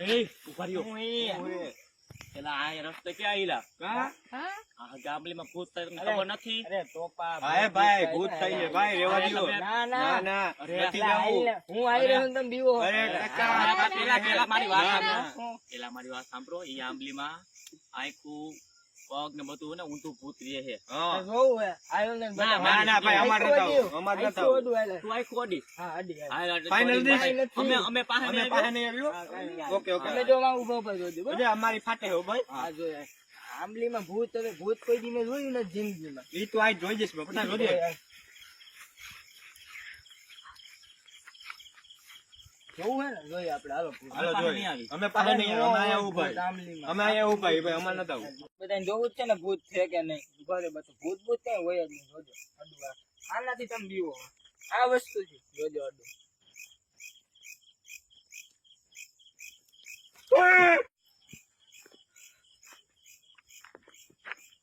એ માં રહ્યો આ રસ્તે ક્યાં આયલા હા આ ગામલીમાં ભૂત તમને ખબર નથી અરે તોપા ભાઈ ભાઈ ભૂત થઈ છે ભાઈ રેવા અરે ના ના ના ના નથી એટલે હું આવી રહ્યો છું, બીવો અરે કાકા, આ આ પેલા પેલા મારી વાત સાંભળો. પેલા મારી વાત સાંભળો ઈ આંબલીમાં આખું પગ ને બધું ને ઊંધું ભૂત રહે છે હા. જોવું હે આવ્યો ને ના, ના ભાઈ અમારે. આવું. અમારે હાલે. તું આખું અડી હા અડી. આ અડી- dish? અમે અમે પાસે અમે નહીં પાસે આવ્યો. નહીં આવ્યું ઓકે ઓકે અમે જો માં ઊભા ઊભા જોજો, બરાબર? એટલે અમારી ફાટે હો ભાઈ આ જો. આંબલીમાં ભૂત હવે ભૂત કોઈ દી મેં જોયું નથી જિંદગીમાં ઈ તો આજ જોઈ જઈશ બાપા જોજે જોવું હે? ને જોઈએ આપણે. હાલો. અમે પાસે નહીં અમે અમે ભાઈ આવું. બધાને જોવું જ છે ને ભૂત છે કે નહીં? ઘરે બધું. ભૂત ભૂત કઈ હોય જ નહીં. જોજો અડું આનાથી તમે બીવો. આ વસ્તુ છે. જોજો અડું.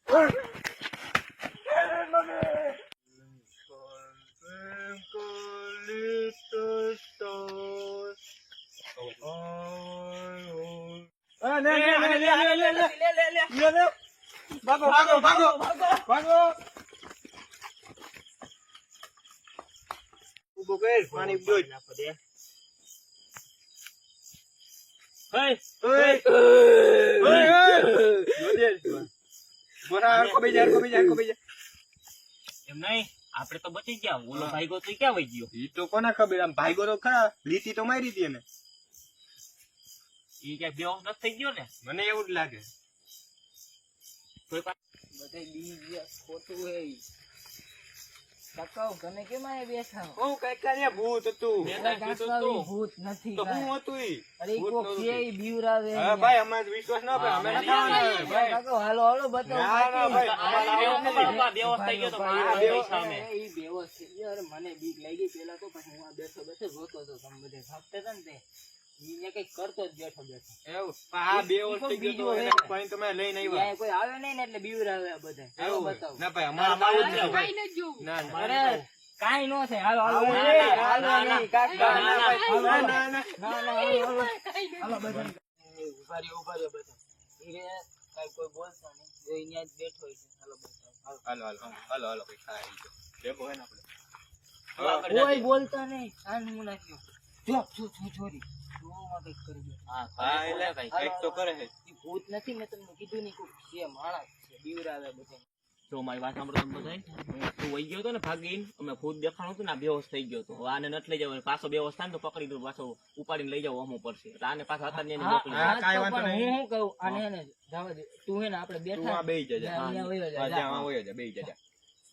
અરે, ભાગો ભાગો ભાગો ભાગો. ઊભો કર પાણી પીઓ. જ. એમ નહીં આપણે તો બચી ગયા. ઓલો ભાઈ ગયો તો ક્યાં વહી ગયો? ઈ તો કોને ખબર? આમ ભાઈગો તો ખરા. લીટી તો મારી હતી એને. ઈ ક્યાંક બેહોશ નથી થઈ ગયો ને? મને એવું જ લાગે. કોઈ બધે બધાય ખોટું હે ઈ. કાકા, તમે કેમ આયા બેઠા હો? હું કઈ કાંઈ ભૂત હતું. અરે કીધું તું. ભૂત નથી તો હું હતું ઈ? અરે કો કે કોક બીવરાવે હા ભાઈ અમારે વિશ્વાસ ના ભાઈ અમે નથી આવવાના, ભાઈ. કાકા, હાલો, હાલો, બતાવો ના, ના, ભાઈ, બાકી. અમારે બેહોશ થઈ ગયો તો મારા ભાઈ, સામે. ઈ છે. યાર, મને બીક લાગી. પેલા તો પછી હું આ બેઠો બેઠો જોતો હતો. તમે બધે થાકતા હતા ને તે. ઈ ને કરતો જ બેઠો બેઠો. એવું? આ બે વર્ષ ગયો તો બીજું એને હે. પાણી આવ્યા. કોઈ આવે નહીં ને એટલે બીવરાવે બધા. હાલો એવું બતાવો. ના ભાઈ અમારે આવું જ નથી ના ના. અરે કાઈ નો થાય. હાલો હાલો આવું એ, નહીં, હાલો નહીં, કાકા, ના, ના, ના ના ના ના, ના, હાલો, હાલો. હાલો. બધા. ઊભા રહ્યો, ઊભા રહ્યો બધા. ઈ રે, કોઈ બોલતા નહીં. જો બેઠો છે. હાલો બતાવો, હાલો. હાલો હાલો હાલો હાલો ભાઈ ખાઈ. ભેગો હે ને આપણે? કોઈ બોલતા નહીં. આ મું નાખ્યો? જો જો જો ચોરી જોવામાં કંઈક કરી દે હા, હા ખરેખર એટલે કાંઈ. કંઈક તો કરે છે. ઈ ભૂત નથી મેં તમને કીધું નહીં કોક છે માણસ છે બીવરાવે બધા જો મારી વાત સાંભળો તમે બધાય. તું વહી ગયો હતો ને ભાગીને અમે ભૂત દેખાણું હતું ને આ બેહોશ થઈ ગયો હતો. આને નથી લઈ જવાનું. પાછો બેહોશ થાય તો પકડી દઉં પાછો ઉપાડીને લઈ જાવ અમુક પડશે આને પાછો હતા ને હા, મોકલી હા, કાંઈ તો વાંધો પણ નહીં. હું શું કહું? આને હે ને જવા દે. તું હે ને આપણે બેઠા. બેહી જજે.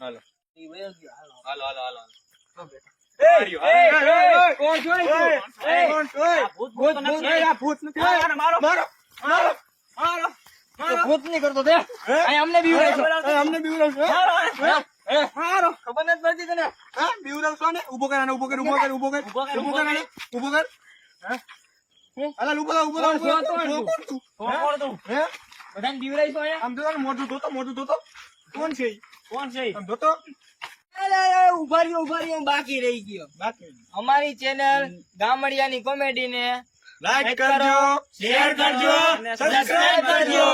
હાલો. હાલો. હાલો હાલો ભૂત નહીં કરતો તે. અમને. અમને મારો ખબર નથી તને? હા ને? કર કર કર કર. કર, કર કર. અલા કોણ, તું? કોણ તું? હે? બધાને આમ તો મોઢું ધોતો મોટું ધોતો. કોણ છે કોણ છે આમ ધોતો? ઊભા રહ્યો, ઊભા રહ્યો, બાકી રહી ગયો. અમારી ચેનલ ગામડિયાની કોમેડી ને લાઈક કરો, કરજો શેર કરજો સબસ્ક્રાઇબ કરજો.